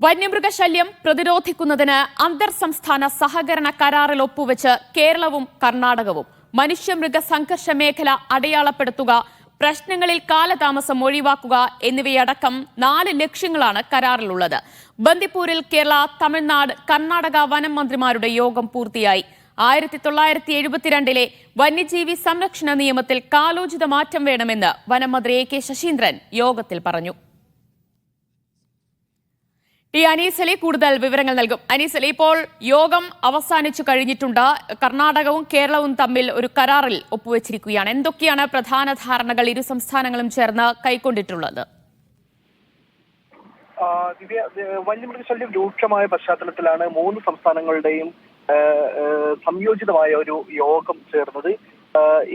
വന്യമൃഗശല്യം പ്രതിരോധിക്കുന്നതിന് അന്തർ സംസ്ഥാന സഹകരണ കരാറിൽ ഒപ്പുവെച്ച് കേരളവും കർണാടകവും മനുഷ്യമൃഗ സംഘർഷ മേഖല അടയാളപ്പെടുത്തുക പ്രശ്നങ്ങളിൽ കാലതാമസം ഒഴിവാക്കുക എന്നിവയടക്കം നാല് ലക്ഷ്യങ്ങളാണ് കരാറിലുള്ളത്. ബന്ദിപ്പൂരിൽ കേരള തമിഴ്നാട് കർണാടക വനം മന്ത്രിമാരുടെ യോഗം പൂർത്തിയായി. ആയിരത്തി തൊള്ളായിരത്തി എഴുപത്തിരണ്ടിലെ വന്യജീവി സംരക്ഷണ നിയമത്തിൽ കാലോചിത മാറ്റം വേണമെന്ന് വനം മന്ത്രി എ കെ ശശീന്ദ്രൻ യോഗത്തിൽ പറഞ്ഞു. ടി അനീസലി കൂടുതൽ വിവരങ്ങൾ നൽകും. അനീസലി ഇപ്പോൾ യോഗം അവസാനിച്ചു കഴിഞ്ഞിട്ടുണ്ട്. കർണാടകവും കേരളവും തമ്മിൽ ഒരു കരാറിൽ ഒപ്പുവെച്ചിരിക്കുകയാണ്. എന്തൊക്കെയാണ് പ്രധാന ധാരണകൾ ഇരു സംസ്ഥാനങ്ങളും ചേർന്ന് കൈക്കൊണ്ടിട്ടുള്ളത്? വന്യമൃഗശല്യം രൂക്ഷമായ പശ്ചാത്തലത്തിലാണ് മൂന്ന് സംസ്ഥാനങ്ങളുടെയും സംയോജിതമായ ഒരു യോഗം ചേർന്നത്.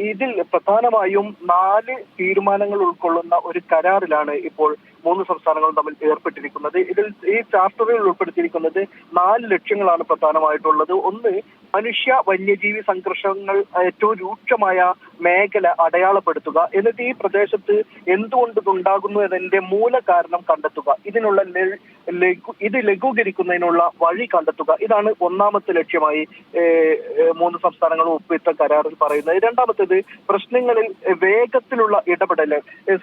ഇതിൽ പ്രധാനമായും നാല് തീരുമാനങ്ങൾ ഉൾക്കൊള്ളുന്ന ഒരു കരാറിലാണ് ഇപ്പോൾ മൂന്ന് സംസ്ഥാനങ്ങളും തമ്മിൽ ഏർപ്പെട്ടിരിക്കുന്നത് ഇതിൽ ഈ ചാർട്ടറിൽ ഉൾപ്പെടുത്തിയിരിക്കുന്നത് നാല് ലക്ഷ്യങ്ങളാണ് പ്രധാനമായിട്ടുള്ളത്. ഒന്ന് മനുഷ്യ വന്യജീവി സംഘർഷങ്ങൾ ഏറ്റവും രൂക്ഷമായ മേഖല അടയാളപ്പെടുത്തുക. എന്നിട്ട് ഈ പ്രദേശത്ത് എന്തുകൊണ്ട് ഇതുണ്ടാകുന്നു എന്നതിന്റെ മൂല കാരണം കണ്ടെത്തുക. ഇതിനുള്ള ഇത് ലഘൂകരിക്കുന്നതിനുള്ള വഴി കണ്ടെത്തുക. ഇതാണ് ഒന്നാമത്തെ ലക്ഷ്യമായി മൂന്ന് സംസ്ഥാനങ്ങളും ഒപ്പിട്ട കരാറിൽ പറയുന്നത്. രണ്ടാമത്തേത് പ്രശ്നങ്ങളിൽ വേഗത്തിലുള്ള ഇടപെടൽ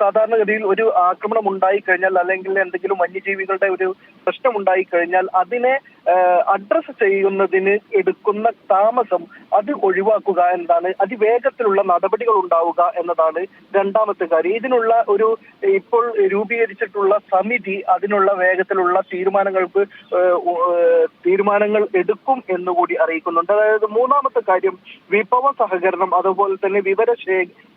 സാധാരണഗതിയിൽ ഒരു ആക്രമണം ഉണ്ടായി കഴിഞ്ഞാൽ അല്ലെങ്കിൽ എന്തെങ്കിലും വന്യജീവികളുടെ ഒരു പ്രശ്നം ഉണ്ടായി കഴിഞ്ഞാൽ അതിനെ അഡ്രസ് ചെയ്യുന്നതിന് എടുക്കുന്ന താമസം അത് ഒഴിവാക്കുക എന്നതാണ്. അതിവേഗത്തിലുള്ള നടപടികൾ ഉണ്ടാവുക എന്നതാണ് രണ്ടാമത്തെ കാര്യം. ഇതിനുള്ള ഒരു ഇപ്പോൾ രൂപീകരിച്ചിട്ടുള്ള സമിതി അതിനുള്ള വേഗത്തിലുള്ള തീരുമാനങ്ങൾക്ക് തീരുമാനങ്ങൾ എടുക്കും എന്നുകൂടി അറിയിക്കുന്നുണ്ട്. അതായത് മൂന്നാമത്തെ കാര്യം വിഭവ സഹകരണം അതുപോലെ തന്നെ വിവര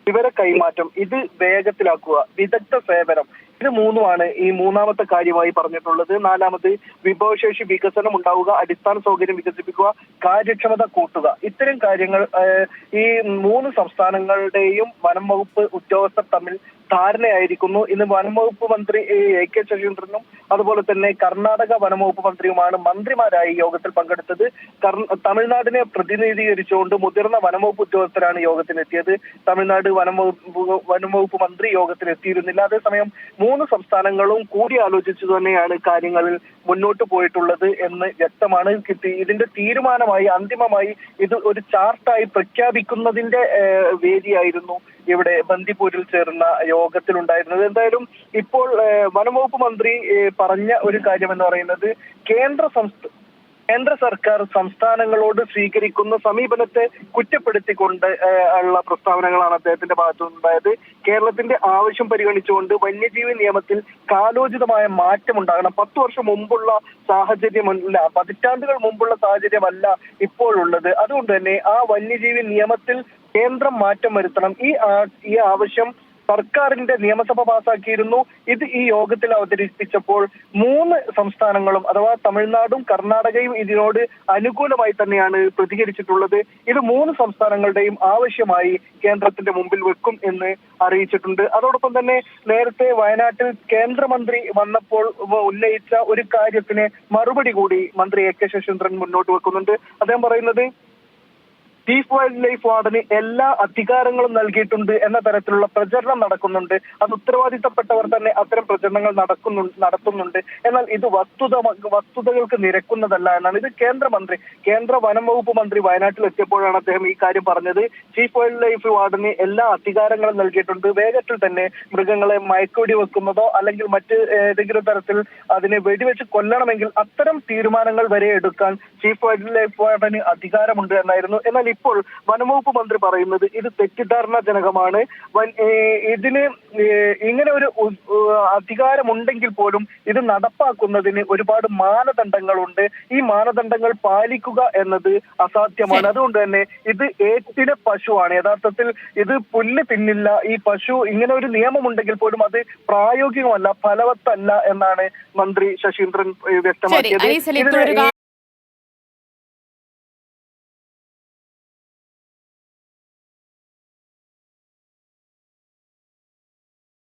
വിവര കൈമാറ്റം ഇത് വേഗത്തിലാക്കുക. വിദഗ്ധ സേവനം. ഇത് മൂന്നുമാണ് ഈ മൂന്നാമത്തെ കാര്യമായി പറഞ്ഞിട്ടുള്ളത്. നാലാമത് വിഭവശേഷി വികസനം ഉണ്ടാവുക അടിസ്ഥാന സൗകര്യം വികസിപ്പിക്കുക കാര്യക്ഷമത കൂട്ടുക. ഇത്തരം കാര്യങ്ങൾ ഈ മൂന്ന് സംസ്ഥാനങ്ങളുടെയും വനം വകുപ്പ് ഉദ്യോഗസ്ഥർ തമ്മിൽ ധാരണയായിരിക്കുന്നു ഇന്ന് വനംവകുപ്പ് മന്ത്രി എ കെ ശശീന്ദ്രനും അതുപോലെ തന്നെ കർണാടക വനംവകുപ്പ് മന്ത്രിയുമാണ് മന്ത്രിമാരായി യോഗത്തിൽ പങ്കെടുത്തത്. തമിഴ്നാടിനെ പ്രതിനിധീകരിച്ചുകൊണ്ട് മുതിർന്ന വനംവകുപ്പ് ഉദ്യോഗസ്ഥരാണ് യോഗത്തിനെത്തിയത് തമിഴ്നാട് വനംവകുപ്പ് വനംവകുപ്പ് മന്ത്രി യോഗത്തിൽ എത്തിയിരുന്നില്ല അതേസമയം മൂന്ന് സംസ്ഥാനങ്ങളും കൂടിയാലോചിച്ചു തന്നെയാണ് കാര്യങ്ങളിൽ മുന്നോട്ട് പോയിട്ടുള്ളത് എന്ന് വ്യക്തമാണ്. ഇതിന്റെ തീരുമാനമായി അന്തിമമായി ഇത് ഒരു ചാർട്ടായി പ്രഖ്യാപിക്കുന്നതിന്റെ വേദിയായിരുന്നു. ഇവിടെ ബന്ദിപ്പൂരിൽ ചേർന്ന യോഗത്തിലുണ്ടായിരുന്നത്. എന്തായാലും ഇപ്പോൾ വനംവകുപ്പ് മന്ത്രി പറഞ്ഞ ഒരു കാര്യം എന്ന് പറയുന്നത് കേന്ദ്ര സംസ്ഥാന കേന്ദ്ര സർക്കാർ സംസ്ഥാനങ്ങളോട് സ്വീകരിക്കുന്ന സമീപനത്തെ കുറ്റപ്പെടുത്തിക്കൊണ്ട് ഉള്ള പ്രസ്താവനകളാണ് അദ്ദേഹത്തിന്റെ ഭാഗത്തുനിന്നുണ്ടായത്. കേരളത്തിന്റെ ആവശ്യം പരിഗണിച്ചുകൊണ്ട് വന്യജീവി നിയമത്തിൽ കാലോചിതമായ മാറ്റം ഉണ്ടാകണം പത്ത് വർഷം മുമ്പുള്ള സാഹചര്യമല്ല പതിറ്റാണ്ടുകൾ മുമ്പുള്ള സാഹചര്യമല്ല ഇപ്പോഴുള്ളത്. അതുകൊണ്ട് തന്നെ ആ വന്യജീവി നിയമത്തിൽ കേന്ദ്രം മാറ്റം വരുത്തണം. ഈ ഈ ആവശ്യം സർക്കാരിന്റെ നിയമസഭ പാസാക്കിയിരുന്നു. ഇത് ഈ യോഗത്തിൽ അവതരിപ്പിച്ചപ്പോൾ മൂന്ന് സംസ്ഥാനങ്ങളും അഥവാ തമിഴ്നാടും കർണാടകയും ഇതിനോട് അനുകൂലമായി തന്നെയാണ് പ്രതികരിച്ചിട്ടുള്ളത്. ഇത് മൂന്ന് സംസ്ഥാനങ്ങളുടെയും ആവശ്യമായി കേന്ദ്രത്തിന്റെ മുമ്പിൽ വെക്കും എന്ന് അറിയിച്ചിട്ടുണ്ട്. അതോടൊപ്പം തന്നെ നേരത്തെ വയനാട്ടിൽ കേന്ദ്രമന്ത്രി വന്നപ്പോൾ ഉന്നയിച്ച ഒരു കാര്യത്തിന് മറുപടി കൂടി മന്ത്രി എ കെ ശശീന്ദ്രൻ മുന്നോട്ട് വെക്കുന്നുണ്ട്. അദ്ദേഹം പറയുന്നത് ചീഫ് വൈൽഡ് ലൈഫ് വാർഡന് എല്ലാ അധികാരങ്ങളും നൽകിയിട്ടുണ്ട് എന്ന തരത്തിലുള്ള പ്രചരണം നടക്കുന്നുണ്ട്. അത് ഉത്തരവാദിത്തപ്പെട്ടവർ തന്നെ അത്തരം പ്രചരണങ്ങൾ നടക്കുന്നു നടത്തുന്നുണ്ട്. എന്നാൽ ഇത് വസ്തുത വസ്തുതകൾക്ക് നിരക്കുന്നതല്ല എന്നാണ്. ഇത് കേന്ദ്രമന്ത്രി കേന്ദ്ര വനം വകുപ്പ് മന്ത്രി വയനാട്ടിൽ എത്തിയപ്പോഴാണ് അദ്ദേഹം ഈ കാര്യം പറഞ്ഞത്. ചീഫ് വൈൽഡ് ലൈഫ് വാർഡന് എല്ലാ അധികാരങ്ങളും നൽകിയിട്ടുണ്ട്. വേഗത്തിൽ തന്നെ മൃഗങ്ങളെ മയക്കുവെടി വെക്കുന്നതോ അല്ലെങ്കിൽ മറ്റ് ഏതെങ്കിലും തരത്തിൽ അതിനെ വെടിവെച്ച് കൊല്ലണമെങ്കിൽ അത്തരം തീരുമാനങ്ങൾ വരെ എടുക്കാൻ ചീഫ് വൈൽഡ് ലൈഫ് വാർഡന് അധികാരമുണ്ട് എന്നായിരുന്നു. എന്നാൽ ഇപ്പോൾ വനംവകുപ്പ് മന്ത്രി പറയുന്നത് ഇത് തെറ്റിദ്ധാരണാജനകമാണ്. ഇതിന് ഇങ്ങനെ ഒരു അധികാരമുണ്ടെങ്കിൽ പോലും ഇത് നടപ്പാക്കുന്നതിന് ഒരുപാട് മാനദണ്ഡങ്ങളുണ്ട്. ഈ മാനദണ്ഡങ്ങൾ പാലിക്കുക എന്നത് അസാധ്യമാണ്. അതുകൊണ്ട് തന്നെ ഇത് ഏറ്റിന് പശുവാണ്. യഥാർത്ഥത്തിൽ ഇത് പുല്ല് തിന്നില്ല. ഈ പശു ഇങ്ങനെ ഒരു നിയമമുണ്ടെങ്കിൽ പോലും അത് പ്രായോഗികമല്ല ഫലവത്തല്ല എന്നാണ് മന്ത്രി ശശീന്ദ്രൻ വ്യക്തമാക്കിയത്.